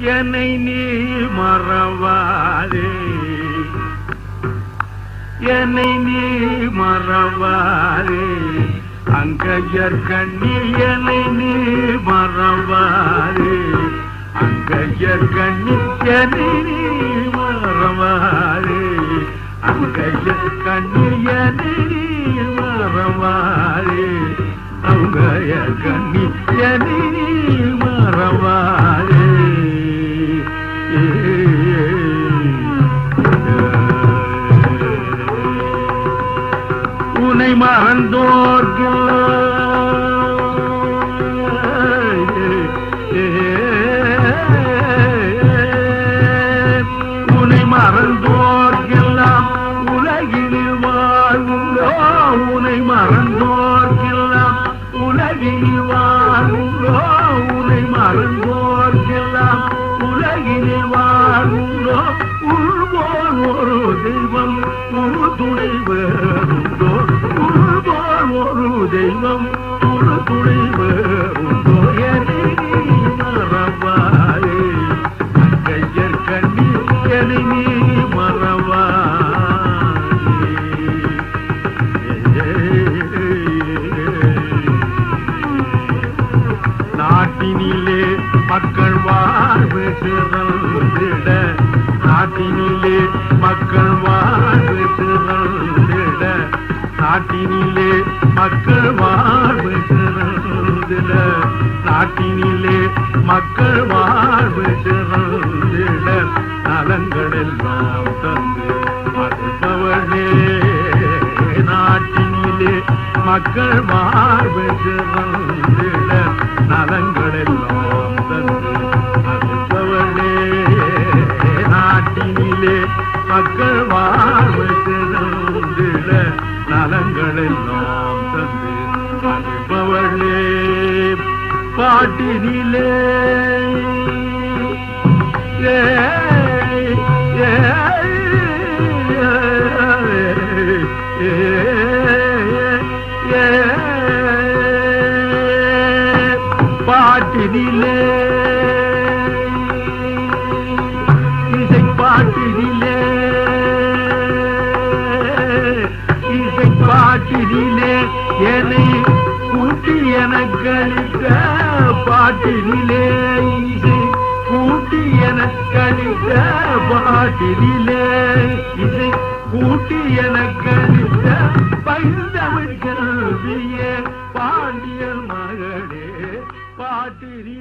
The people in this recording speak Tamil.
என்னை நீ மறவாதே. என்னை நீ மறவாதே. அங்கையர் கண்ணி என்னை நீ மறவாதே. அங்கையர் கண்ணி என்னை நீ மறவாதே. அங்கையர் கண்ணி என்னை நீ மறவாதே. அங்கையர் கண்ணி என்னை உனை உனை மறந்தோர்க்கெல்லாம் உலகினில் வாழ்வுண்டோ? உனை மறந்தோர்க்கெல்லாம் உலகினில் வாழ்வுண்டோ? உனை மறந்தோர்க்கெல்லாம் உலகினில் வாழ்வுண்டோ? உள்வோர் ஒரு தெய்வம் ஒரு துணை வேறுண்டோ தெய்வம் ஒரு துணிவு வேறுண்டோ கையர் கண்ணி என்னை நீ நாட்டினிலே மக்கள் வாழ்வு சிறந்திட நாட்டினிலே மக்கள் வாழ்வு சிறந்திட நாட்டினிலே மக்கள் வாழ்வு சிறந்திட. நாட்டினிலே மக்கள் வாழ்வு சிறந்திட. நலங்கள் எல்லாம் தந்து மறுத்தவளே நாட்டினிலே மக்கள் வாழ்வு சிறந்திட. நலங்கள் எல்லாம் தந்து மறுத்தவளே நாட்டினிலே மக்கள் வாழ்வு சிறந்திட. நலங்களெல்லாம் தந்து அருள்பவனே பாட்டினிலே. ஏ ஏ பாட்டினிலே. பாட்டினிலே என்னை கூட்டி எனக்கு அளித்த பாட்டினிலே. இசை கூட்டி எனக்கு அளித்த பாட்டினிலே. இசை கூட்டி எனக்கு அளித்த பைந்தமிழ் கல்வியே பாண்டியர் மகளே பாட்டிரி